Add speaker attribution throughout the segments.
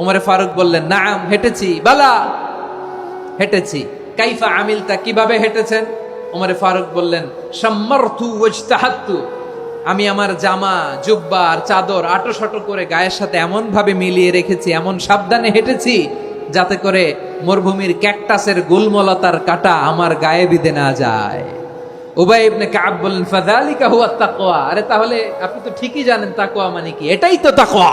Speaker 1: উমরে ফারুক বললেন, নাম, হেঁটেছি, বালা, হেঁটেছি। কাইফা আমিলতা, কীভাবে হেঁটেছেন? উমরে ফারুক বললেন সম্মার্থু আমি আমার জামা, জুব্বা আর চাদর আটো সাটো করে গায়ের সাথে এমন ভাবে মিলিয়ে রেখেছি, এমন সাবধানে হেঁটেছি, যাতে করে মরুভূমির ক্যাকটাসের গুলমলতার কাটা আমার গায়ে বিধে না যায়। উবাই ইবনে কাব বললেন, ফাযালিকা হুয়া তাকওয়া। আরে তাহলে আপনি তো ঠিকই জানেন তাকওয়া মানে কি। এটাই তো তাকওয়া।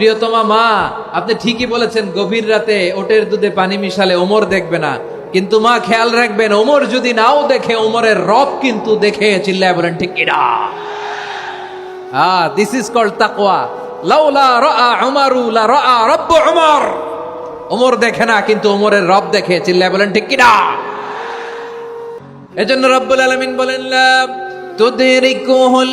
Speaker 1: প্রিয়তমা মা, আপনি ঠিকই বলেছেন, গভীর রাতে ওটের দুধে পানি মিশালে ওমর দেখবে না। কিন্তু মা, খেয়াল রাখবেন, ওমর যদি নাও দেখে, ওমরের রব কিন্তু দেখে চিল্লায় বলেন, ঠিক কিনা? হ্যাঁ দিস ইজ কল্ড তাকওয়া। লাউলা রাআ উমারু, লা রাআ রব্বু উমর। ওমর দেখে না, কিন্তু ওমরের রব দেখে চিল্লায় বলেন, ঠিক কিনা? এজন্য রব্বুল আলামিন বলেন, লা তুদরিকুহুল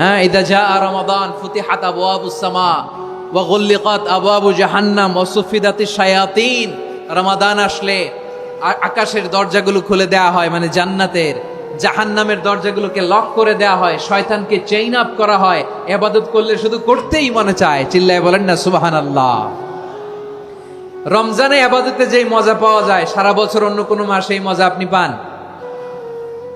Speaker 1: হ্যাঁ ইদা যা রমাদান ফুতিহাত আবওয়াবুস সামা ওয়া গুল্লিকাত আবওয়াবু জাহান্নাম ওয়া সুফিদাতিশ শায়াতিন। রমাদান আসলে আকাশের দরজাগুলো খুলে দেয়া হয় মানে জান্নাতের, জাহান্নামের দরজাগুলোকে লক করে দেয়া হয়, শয়তানকে চেইন আপ করা হয় এবাদত করলে শুধু করতেই মনে চায়, চিল্লায় বলেন না সুবাহান আল্লাহ রমজানে আবাদতে যেই মজা পাওয়া যায়, সারা বছর অন্য কোনো মাসে এই মজা আপনি পান।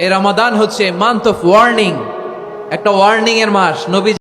Speaker 1: এই রমাদান হচ্ছে মান্থ অফ ওয়ার্নিং একটা ওয়ার্নিং এর মাস নবী